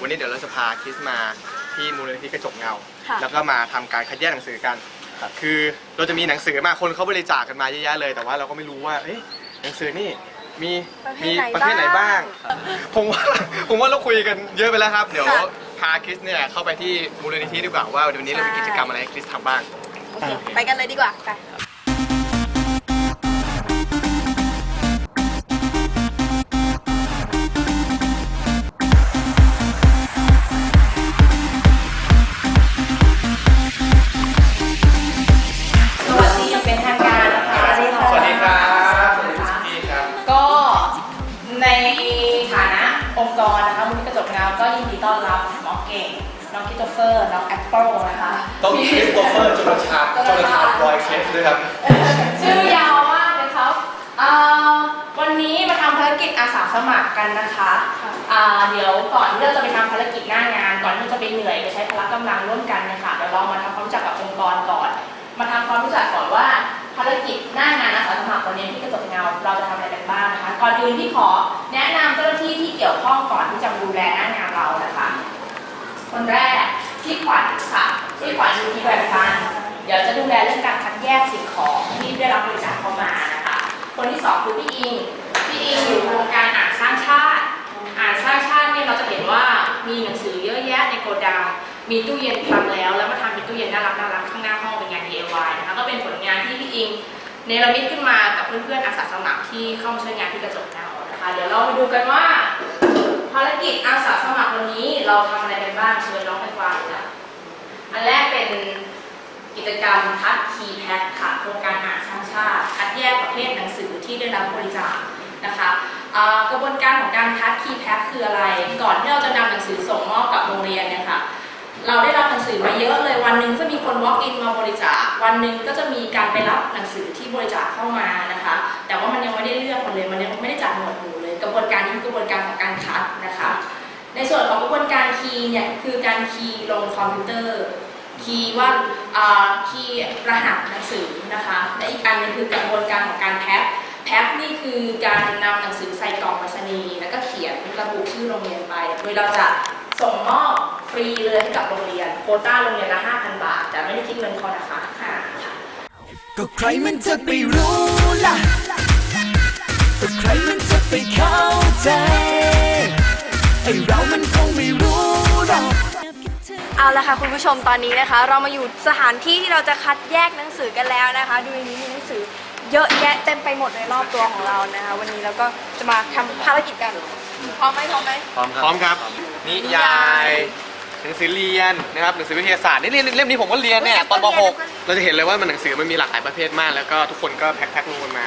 วันนี้เดี๋ยวเราจะพาคริสมาที่มูลนิธิกระจกเงา ค่ะ แล้วก็มาทำการคัดแยกหนังสือกัน คือเราจะมีหนังสือมาคนเขาบริจาคกันมาเยอะแยะเลย แต่ว่าเราก็ไม่รู้ว่าเอ๊ะหนังสือนี่มีมีประเภทไหนบ้าง ผมว่าผมว่าเราคุยกันเยอะไปแล้วครับ เดี๋ยวค่ะพาคริสเนี่ยเข้าไปที่มูลนิธิดีกว่าว่าวันนี้เรามีกิจกรรมอะไรให้คริสทำบ้าง โอเค ไปกันเลยดีกว่าไป ลชาติรอยเคสด้วยครับ ชื่อยาวมากเลยครับเอ่อวันนี้มาทำภารกิจอาสาสมัครกันนะคะอ่าเดี๋ยวก่อนที่เราจะไปทำภารกิจหน้างาน ก่อนที่เราจะไปเหนื่อยไปใช้พละกำลังร่วมกันเนะคะเดี๋ยวเรามาทำความรู้จักกับองค์กรก่อน มาทำความรู้จักก่อนว่าภารกิจหน้างานอาสาสมัครวันนี้ที่กระจกเงาเราจะทำอะไรกันบ้างนะคะ ก่อนอื่นที่ขอแนะนำเจ้าหน้าที่ที่เกี่ยวข้องก่อนที่จะดูแลหน้างานเรานะคะ คนแรกพี่ขวัญค่ะพี่ขวัญอยู่ที่แบรนด์ฟัน เดี๋ยวจะดูแลเรื่องการคัดแยกสิ่งของที่ได้รับบริจาคเข้ามานะคะคนที่สองคือพี่อิงพี่อิงอยู่โครงการอ่านสร้างชาติ อ่านสร้างชาติเนี่ยเราจะเห็นว่ามีหนังสือเยอะแยะในโกดังมีตู้เย็นทำแล้ว แล้วมาทำเป็นตู้เย็นน่ารักน่ารักข้างหน้าห้องเป็นงาน DIY นะคะก็เป็นผลงานที่พี่อิงเนรมิตขึ้นมากับเพื่อนๆอาสาสมัครที่เข้ามาช่วยงานที่กระจกเงานะคะเดี๋ยวเราไปดูกันว่าภารกิจอาสาสมัครวันนี้เราทำอะไรกันบ้างเชิญน้องไปฟังค่ะอันแรกเป็น กิจกรรมคัดคีย์แพ็คค่ะโครงการอ่านสร้างชาติ คัดแยกประเภทหนังสือที่ได้รับบริจาคนะคะกระบวนการของการคัดคีย์แพ็คคืออะไร ก่อนที่เราจะนำหนังสือส่งมอบกับโรงเรียนเนี่ยค่ะเราได้รับหนังสือมาเยอะเลยวันหนึ่งจะมีคน walk in มาบริจาค วันหนึ่งก็จะมีการไปรับหนังสือที่บริจาคเข้ามานะคะ แต่ว่ามันยังไม่ได้เลือกหมดเลยมันยังไม่ได้จัดหมวดหมู่เลย กระบวนการนี้คือกระบวนการของการคัดนะคะ ในส่วนของกระบวนการคีย์เนี่ยคือการคีย์ลงคอมพิวเตอร์ คีย์ว่าอ่าคีย์รหัสหนังสือนะคะและอีกอันนึงคือกระบวนการของการแพ็คแพ็คนี่คือการนำหนังสือใส่กล่องไปรษณีย์แล้วก็เขียนระบุชื่อโรงเรียนไป โดยเราจะส่งมอบฟรีเลยให้กับโรงเรียน โคต้าโรงเรียนละ5,000 บาท แต่ไม่ได้คิดเงินเขานะคะค่ะก็ใครมันจะไปรู้ล่ะก็ใครมันจะไปเข้าใจไอเรามันคงไม่รู้หรอก เอาละค่ะคุณผู้ชมตอนนี้นะคะ เรามาอยู่สถานที่ที่เราจะคัดแยกหนังสือกันแล้วนะคะ ดูในนี้มีหนังสือเยอะแยะเต็มไปหมดในรอบตัวของเรานะคะ วันนี้เราก็จะมาทำภารกิจกันพร้อมไหมพร้อมไหม พร้อมครับนิยาย หนังสือเรียนนะครับหนังสือวิทยาศาสตร์นี่เล่มเล่มนี้ผมก็เรียนเนี่ยตอนป .6 เราจะเห็นเลยว่ามันหนังสือมันมีหลากหลายประเภทมาก แล้วก็ทุกคนก็แพ็คแพ็คลงกันมา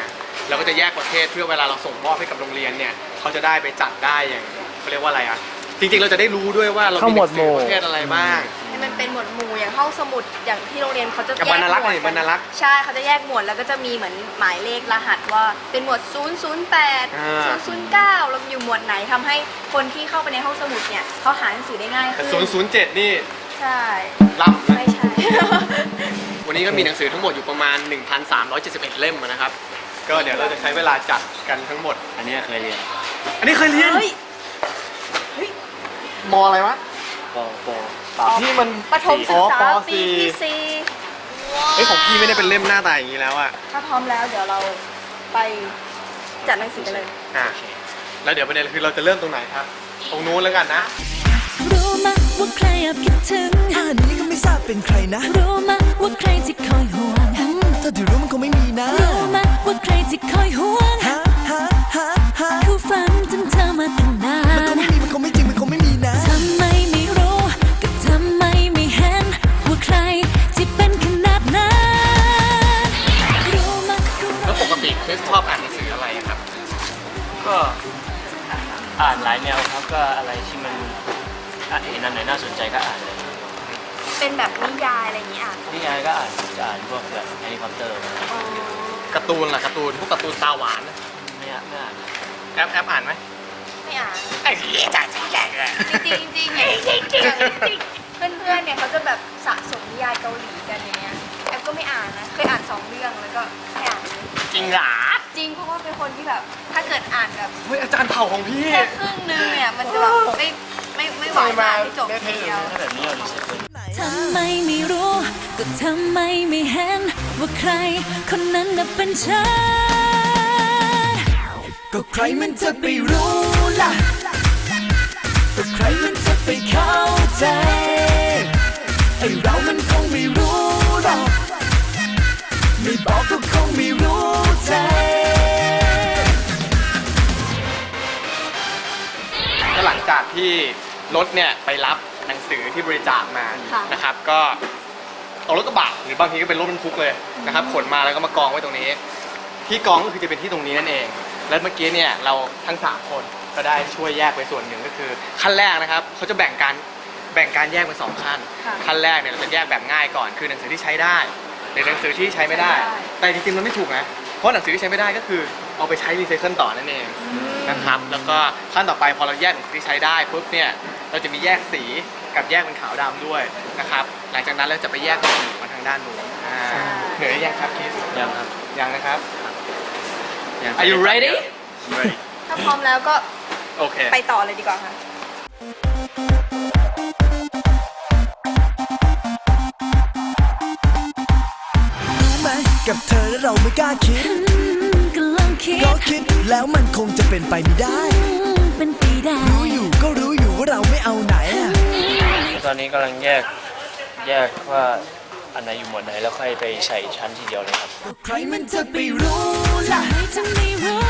เราก็จะแยกประเภทเพื่อเวลาเราส่งมอบให้กับโรงเรียนเนี่ยเขาจะได้ไปจัดได้อย่างเขาเรียกว่าอะไรอะ จริงๆ เราจะได้รู้ด้วยว่าเรามีหนังสือประเภทอะไรบ้าง ให้มันเป็นหมวดหมู่อย่างห้องสมุดอย่างที่โรงเรียนเขาจะกับแยบรกรณารักษ์หมวดนี่บรรณารักษ์ใช่เขาจะแยกหมวดแล้วก็จะมีเหมือนหมายเลขรหัสว่าเป็นหมวด008อ่า009แล้วอยู่หมวดไหนทำให้คนที่เข้าไปในห้องสมุดเนี่ยเขาหาหนังสือได้ง่ายแต่ขึ้น007 นี่ใช่ล่ำนะไม่ใช่ วันนี้ก็มีหนังสือทั้งหมดอยู่ประมาณ 1,371 เล่มนะครับ ก็เดี๋ยวเราจะใช้เวลาจัดกันทั้งหมด อันนี้เคยเรียน อันนี้เคยเรียน เฮ้ย มอะไรวะปอปอที่มันประถมศึกษาอ๋อปปีที่สี่เฮ้ยของพี่ไม่ได้เป็นเล่มหน้าตาอย่างนี้แล้วอะถ้าพร้อมแล้วเดี๋ยวเราไปจัดหนังสือกันเลย อะแล้วเดี๋ยวประเด็นคือเราจะเริ่มตรงไหนครับ ตรงนู้นแล้วกันนะ รู้มะว่าใครแอบคิดถึง อ่านนี้ก็ไม่ทราบเป็นใครนะรู้มะว่าใครที่คอยห่วง อืมถ้าที่รู้มันคงไม่มีนะรู้มะว่าใครที่คอยห่วงฮะฮะฮะฮะเขาฝันถึง อ่านหลายแนวครับก็อะไรที่มันอะเห็นอันไหนน่าสนใจก็อ่านเลยเป็นแบบนิยายอะไรอย่างนี้อะนี่ไงก็อ่านจะอ่านพวกแบบแฮร์รี่พอตเตอร์การ์ตูนล่ะการ์ตูนพวกการ์ตูนตาหวานนะไม่อ่านไม่อ่านแอปแอปอ่านไหมไม่อ่าน ไอ้เหี้ยจัดแก่เลยจริงๆจริงๆอย่างเพื่อนๆเนี่ยเขาจะแบบสะสมนิยายเกาหลีกันอย่างเงี้ยแอปก็ไม่อ่านนะ เคยอ่านสองเรื่องแล้วก็ไม่อ่านเลยจริงเหรอ จริงเพราะว่าเป็นคนที่แบบถ้าเกิดอ่านแบบเฮ้ยอาจารย์เผ่าของพี่แค่ครึ่งนึงเนี่ยมันจะแบบไม่ไม่ไม่สอนมาให้จบทีเดียวถ้าแบบนี้เอารีไซเคิลทำไมไม่รู้ก็ทำไมไม่เห็น ว่าใคร คนนั้นน่ะเป็นฉันก็ใครมันจะไปรู้ล่ะก็ใครมันจะไปเข้าใจไอเรามันคงไม่รู้หรอกไม่บอกก็คงไม่รู้ใจ ลังจากที่รถเนี่ยไปรับหนังสือที่บริจาคมาค่ะนะครับ ก็เอารถกระบะหรือบางทีก็เป็นรถบรรทุกเลยนะครับขนมาแล้วก็มากองไว้ตรงนี้ ที่กองก็คือจะเป็นที่ตรงนี้นั่นเอง แล้วเมื่อกี้เนี่ยเราทั้งสามคนก็ได้ช่วยแยกไปส่วนหนึ่งก็คือขั้นแรกนะครับเขาจะแบ่งการแบ่งการแยกเป็นสองขั้นค่ะ ขั้นแรกเนี่ยเราจะแยกแบบง่ายก่อนคือหนังสือที่ใช้ได้หรือหนังสือที่ใช้ไม่ได้ แต่จริงๆมันไม่ถูกนะ เพราะหนังสือที่ใช้ไม่ได้ก็คือเอาไปใช้รีไซเคิลต่อนั่นเองนะครับ แล้วก็ขั้นต่อไปพอเราแยกหนังสือที่ใช้ได้ปุ๊บเนี่ยเราจะมีแยกสีกับแยกเป็นขาวดำด้วยนะครับ หลังจากนั้นเราจะไปแยกเป็นหมูมาทางด้านนู้นอ่าเหนื่อยหรือยังครับคิสยังครับยังนะครับ ยัง Are you ready ready ถ้าพร้อมแล้วก็โอเค ไปต่อเลยดีกว่าค่ะ กับเธอเราไม่กล้าคิดก็ลองคิดเพราะคิดแล้วมันคงจะเป็นไปไม่ได้ เป็นไปได้รู้อยู่ก็รู้อยู่ว่าเราไม่เอาไหนอะตอนนี้กำลังแยกแยกว่าอันไหนอยู่หมวดไหนแล้วค่อยไปใส่ชั้นทีเดียวเลยครับก็ใครมันจะไปรู้ล่ะไม่จะไม่รู้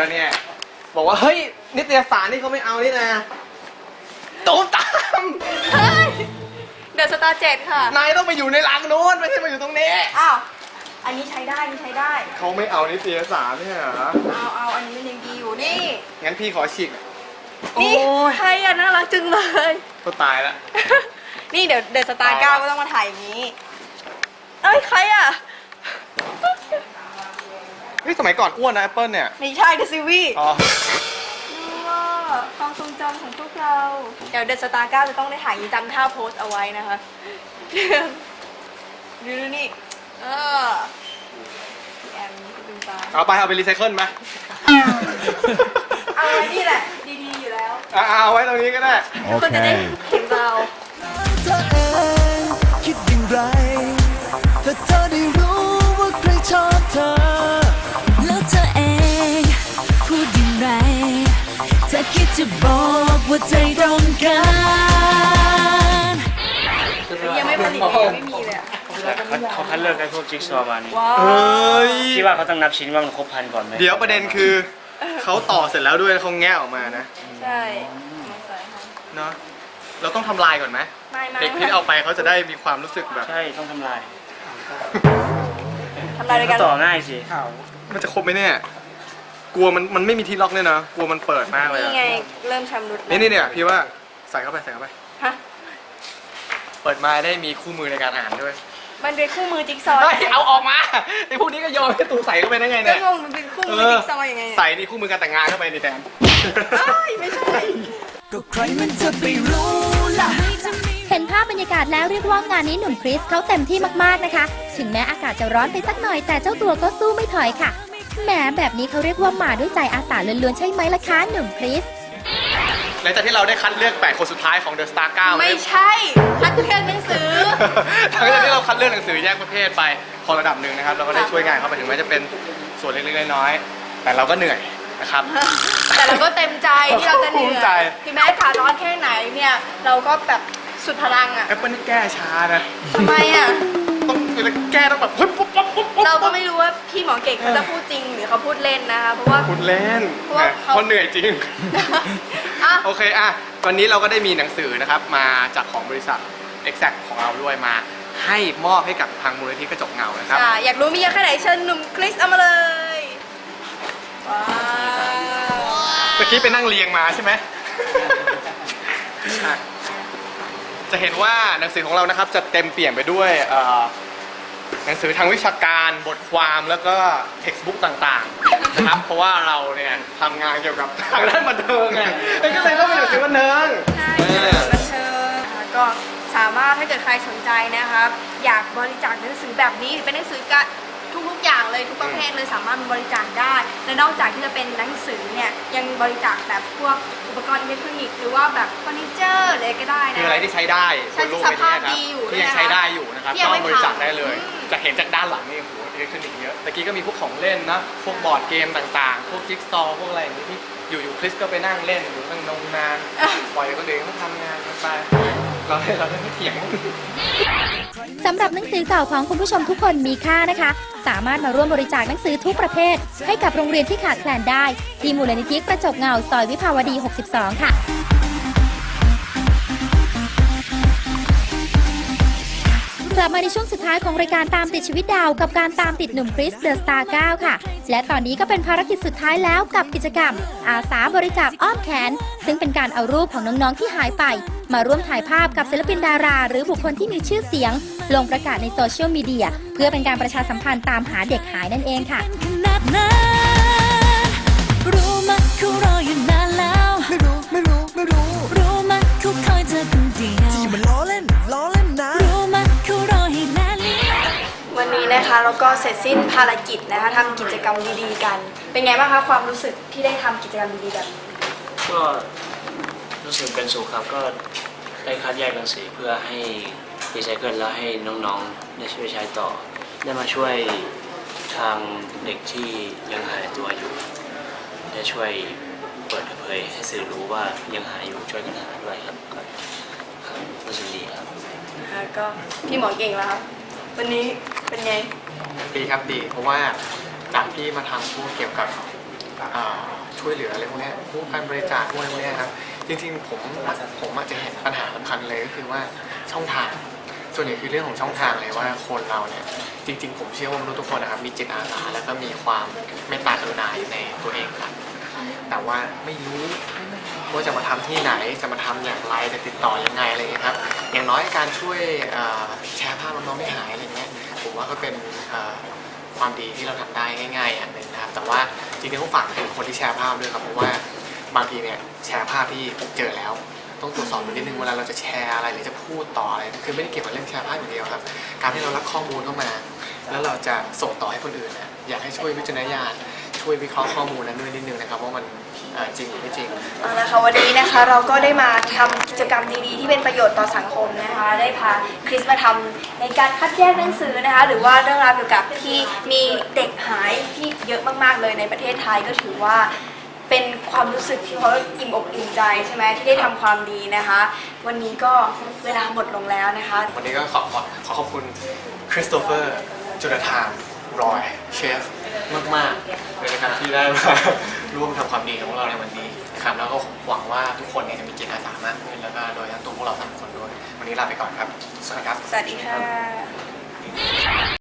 อเนี่ย บอกว่าเฮ้ยนิตยสารนี่เขาไม่เอานี่นะตูมตาม เฮ้ยเดอะสตาร์เจ็ดค่ะ นายต้องไปอยู่ในรังนู้นไม่ใช่มาอยู่ตรงนี้ อ้าว อันนี้ใช้ได้ อันนี้ใช้ได้ เขาไม่เอานิตยสารเนี่ยเหรอ เอาเอาอันนี้มันยังดีอยู่นี่ งั้นพี่ขอฉีกนี่โอ้ยใครอะน่ารักจังเลย ก็ตายละ นี่เดี๋ยวเดอะสตาร์เอาละเก้าก็ต้องมาถ่ายอย่างนี้ เอ้ยใครอะ เฮ้ยสมัยก่อนอ้วนนะแอปเปิลเนี่ย ไม่ใช่เดอะซีวีอ๋อดูว่าความทรงจำของพวกเรา เดี๋ยวเดอะสตาร์เก้าจะต้องได้ถ่ายอย่างนี้จำท่าโพสเอาไว้นะคะดูดูนี่ เออพี่แอมดูตาเอาไปเอาไปรีไซเคิลไหมเอาไว้นี่แหละ ดีๆอยู่แล้ว อะเอาไว้ตรงนี้ก็ได้ ทุกคนจะได้เห็นเรา จะบอกว่าใจตรงกันยังไม่ผลิตยังไม่มีเลยอะเขาเขาคัดเลือกไอ้พวกจิ๊กซอว์มานี่ว้าเฮ้วยคิดว่าเขาต้องนับชิ้นว่ามันครบพันก่อนไหมเดี๋ยวประเด็นคือเขาต่อเสร็จแล้วด้วยเขาแงะออกมานะ ใช่มาใส่ให้เนาะเราต้องทำลายก่อนไหมไม่ไม่เด็กที่เอาไปเขาจะได้มีความรู้สึกแบบ ใช่ต้องทำลายทำลายรายการต่อง่ายสิมันจะครบไหมเนี่ยก ลัวมันมันไม่มีที่ล็อกเนี่ยนะกลัวมันเปิดมากเลยนี่อะไงเริ่มชำรุดแล้วนี่นี่เนี่ยพี่ว่าใส่เข้าไปใส่เข้าไป ฮะเปิดมาได้มีคู่มือในการอ่านด้วยมันเป็นคู่มือจิ๊กซอว์เฮ้ยเอาออกมาไอ้พวกนี้ก็โยนให้ตูใส่เข้าไปได้ไงก็เนี่ยงงมันเป็นคู่มือจิ๊กซอว์ยังไงเนี่ยใส่นี่คู่มือการแต่งงานเข้าไปนี่แทน เอ้ยไม่ใช่ ก็ใครมันจะไปรู้ล่ะ เห็นภาพบรรยากาศแล้วเรียกว่างานนี้หนุ่มคริสเขาเต็มที่มากๆนะคะ ถึงแม้อากาศจะร้อนไปสักหน่อยแต่เจ้าตัวก็สู้ไม่ถอยค่ะ แหมแบบนี้เขาเรียกว่ามาด้วยใจอาสาล้วนๆใช่ไหมล่ะคะหนุ่มคริส หลังจากที่เราได้คัดเลือก 8 คนสุดท้ายของ The Star 9ไม่ใช่คัดเลือกหนังสือ หลังจากที่เราคัดเลือกหนังสือแยกประเภทไปพอระดับหนึ่งนะครับ เราก็ได้ช่วยงานเข้าไปถึงแม้จะเป็นส่วนเล็กๆน้อยๆแต่เราก็เหนื่อยนะครับ แต่เราก็เต็มใจที่เราจะเหนื่ภูมิอใจยถึงแม้อากาศร้อนแค่ไหนเนี่ย เราก็แบบสุดพลังอะแอปเปิลนี่แก้ช้านะทำไมอะ ต้องแก้ต้องแบบปุ๊บปุ๊บปุ๊บปุ๊บปุ๊บเราก็ไม่รู้ว่าพี่หมอเก่งเขาจะพูดจริงหรือเขาพูดเล่นนะคะเพราะว่า คุณเล่นเพราะว่านะเขา เพราะเหนื่อยจริง อะ โอเคอะวันนี้เราก็ได้มีหนังสือนะครับ มาจากของบริษัท Exact ของเราด้วยมา ให้มอบให้กับทางมูลนิธิกระจกเงานะครับอะอยากรู้มีเยอะแค่ไหนเชิญหนุ่มคริสเอามาเลยว้าวเมื่อกี้ไปนั่งเรียงมาใช่ไหมอะ จะเห็นว่าหนังสือของเรานะครับจะเต็มเปี่ยมไปด้วยหนังสือทางวิชาการบทความแล้วก็เท็กซ์บุ๊กต่างๆนะครับเพราะว่าเราเนี่ยทำงานเกี่ยวกับทางด้านบันเทิงไงก็เลยต้องเป็นหนังสือบันเทิงใช่เออบันเทิงก็สามารถถ้าเกิดใครสนใจนะครับ อยากบริจาคหนังสือแบบนี้หรือเป็นหนังสือกะ ทุกๆอย่างเลยทุกประเภทเลยสามารถมาบริจาคได้ และนอกจากที่จะเป็นหนังสือเนี่ยยังบริจาคแบบพวกอุปกรณ์อิเล็กทรอนิกส์หรือว่าแบบเฟอร์นิเจอร์อะไรก็ได้นะ คืออะไรที่ใช้ได้ใช้บนโลกสใบภานี้พครับดีอยู่ที่ยังนะคะใช้ได้อยู่นะครับที่ยังก็ไม่บริจาคได้เลยพังจะเห็นจากด้านหลังนี่โอ้โหอิเล็กทรอนิกส์เยอะตะกี้ก็มีพวกของเล่นนะพวกบอร์ดเกมต่างๆ พวกจิ๊กซอว์พวกอะไรอย่างนี้ที่อยู่ๆคริสก็ไปนั่งเล่นอยู่ตั้งนงนานปล่อยคนอื่นเขาทำงานกันไปเราได้เราได้ไม่เถียง สำหรับหนังสือเก่าของคุณผู้ชมทุกคนมีค่านะคะ สามารถมาร่วมบริจาคหนังสือทุกประเภท ให้กับโรงเรียนที่ขาดแคลนได้ ที่มูลนิธิกระจกเงาซอยวิภาวดี 62 ค่ะกลับมาในช่วงสุดท้ายของรายการตามติดชีวิตดาวกับการตามติดหนุ่มคริสเดอะสตาร์9ค่ะ และตอนนี้ก็เป็นภารกิจสุดท้ายแล้วกับกิจกรรม อาสาบริจาคอ้อมแขน ซึ่งเป็นการเอารูปของน้องๆที่หายไป มาร่วมถ่ายภาพกับศิลปินดารา หรือบุคคลที่มีชื่อเสียง ลงประกาศในโซเชียลมีเดียเพื่อเป็นการประชาสัมพันธ์ตามหาเด็กหายนั่นเองค่ะขนาดนั้นรู้มะเขารออยู่นานแล้ว ไม่รู้ไม่รู้ไม่รู้ รู้มะเขาคอยเธอคนเดียวที่มันล้อเล่นล้อเล่นนะ รู้มะเขารอให้นานนี้วันนี้นะคะเราก็เสร็จสิ้นภารกิจนะคะทำกิจกรรมดีๆกัน เป็นไงบ้างคะความรู้สึกที่ได้ทำกิจกรรมดีๆแบบนี้ก็รู้สึกเป็นสุขครับก็ได้คัดแยกหนังสือเพื่อให้ รีไซเคิลแล้วให้น้องๆได้ช่วยใช้ต่อ ได้มาช่วยทางเด็กที่ยังหายตัวอยู่ ได้ช่วยเปิดเผยให้สื่อรู้ว่ายังหายอยู่ช่วยกันหาด้วยครับก็ครับรู้สึกดีครับนะคะก็พี่หมอเก่งแล้วครับวันนี้เป็นไง ดีครับดี เพราะว่าจากที่มาทำพวกเกี่ยวกับอ่าช่วยเหลืออะไรพวกเนี้ยพวกการบริจาคพวกอะไรพวกเนี้ยครับจริงๆผมผมอาจจะเห็นปัญหาสำคัญเลยก็คือว่าช่องทาง ส่วนใหญ่คือเรื่องของช่องทางเลยว่าคนเราเนี่ยจริง ๆ ผมเชื่อว่ามนุษย์ทุกคนนะครับมีจิตอาสาแล้วก็มีความเมตตากรุณาอยู่ในตัวเองครับแต่ว่าไม่รู้ว่าจะมาทำที่ไหนจะมาทำอย่างไรจะติดต่อยังไงอะไรอย่างเงี้ยครับอย่างน้อยการช่วยแชร์ภาพน้องๆไม่หายอะไรเงี้ยผมว่าก็เป็นความดีที่เราทำได้ง่ายๆอย่างหนึ่งนะครับแต่ว่าจริงๆต้องฝากถึงคนที่แชร์ภาพด้วยครับเพราะว่าบางทีเนี่ยแชร์ภาพที่เจอแล้ว ต้องตรวจสอบดูนิดนึงเวลาเราจะแชร์อะไรหรือจะพูดต่ออะไรคือไม่ได้เกี่ยวกับเรื่องแชร์ภาพอย่างเดียวครับ การที่เรารับข้อมูลเข้ามา แล้วเราจะส่งต่อให้คนอื่นเนี่ยอยากให้ช่วยวิจารณญาณช่วยวิเคราะห์ข้อมูลนั้นด้วยนิดนึงนะครับว่ามันจริงหรือไม่จริงเอาละค่ะวันนี้นะคะเราก็ได้มาทำกิจกรรมดีๆ ที่เป็นประโยชน์ต่อสังคมนะคะ ได้พาคริสมาทำในการคัดแยกหนังสือนะคะ หรือว่าเรื่องราวเกี่ยวกับที่มีเด็กหายที่เยอะมากๆเลยในประเทศไทยก็ถือว่า เป็นความรู้สึกที่เขาอิ่มอกอิ่มใจใช่ไหมที่ได้ทำความดีนะคะ วันนี้ก็เวลาหมดลงแล้วนะคะ วันนี้ก็ขอขอขอขอบคุณคริสโตเฟอร์จูนาธานรอยเชฟมากๆเลยนะครับที่ได้มา ร่วมทำความดีของเราในวันนี้นะครับแล้วก็หวังว่าทุกคนเนี่ยจะมีจิตอาสามากขึ้นแล้วก็โดยทั้งตัวพวกเราสามคนด้วยวันนี้ลาไปก่อนครับสวัสดีครับ สวัสดีค่ะ